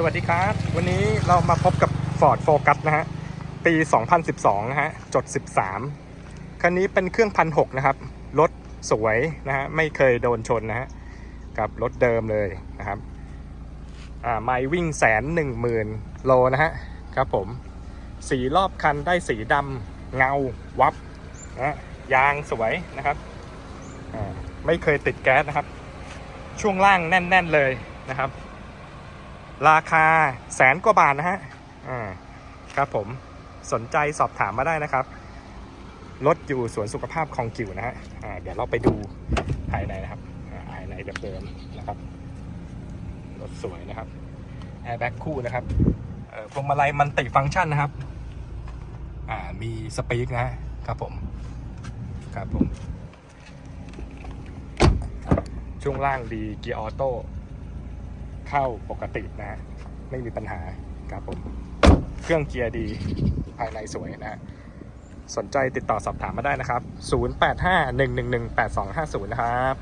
สวัสดีครับ วันนี้เรามาพบกับ Ford Focus นะฮะ ปี 2012 นะฮะ จด 13 คันนี้เป็นเครื่องพันหกนะครับ รถสวยนะฮะ ไม่เคยโดนชนนะฮะ กับรถเดิมเลยนะครับ อ่า ไมล์วิ่งแสนหนึ่งหมื่นโลนะฮะ ครับผม สีรอบคันได้สีดำเงาวับนะฮะยางสวยนะครับ อ่า ไม่เคยติดแก๊สนะครับ ช่วงล่างแน่น ๆ เลยนะครับ ราคาแสนกว่าบาทนะฮะอ่าครับผมสนใจสอบถามมาได้นะครับรถอยู่สวนสุขภาพคลองกิวนะฮะอ่าเดี๋ยวเราไปดูภายในนะครับภายในเดิมๆนะครับรถสวยนะครับแอร์แบ็กคู่นะครับเอ่อพวงมาลัยมันติฟังก์ชันนะครับอ่ามีสปีกนะฮะครับผมครับผมช่วงล่างดีเกียร์ออโต้ เข้าปกตินะฮะไม่มีปัญหาครับผม เครื่องเกียร์ดีภายในสวยนะฮะสนใจติดต่อสอบถามมาได้นะครับ 0851118250 นะครับ